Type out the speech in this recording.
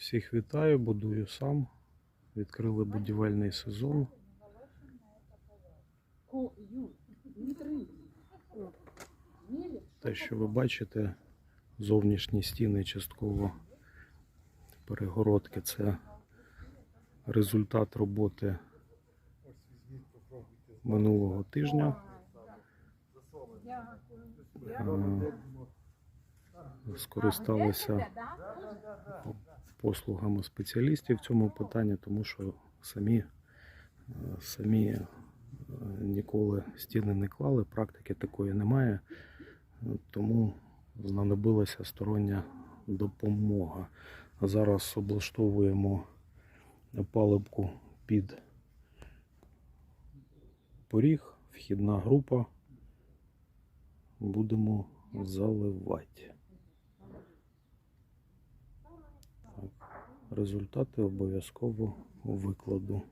Всіх вітаю, будую сам. Відкрили будівельний сезон. Те, що ви бачите, зовнішні стіни частково перегородки це результат роботи минулого тижня. Е, Скористалися послугами спеціалістів в цьому питанні, тому що самі, е, самі е, ніколи стіни не клали, практики такої немає, тому знадобилася стороння допомога. Зараз облаштовуємо палубку під поріг, вхідна група. Будемо заливати. Результати обов'язково викладу.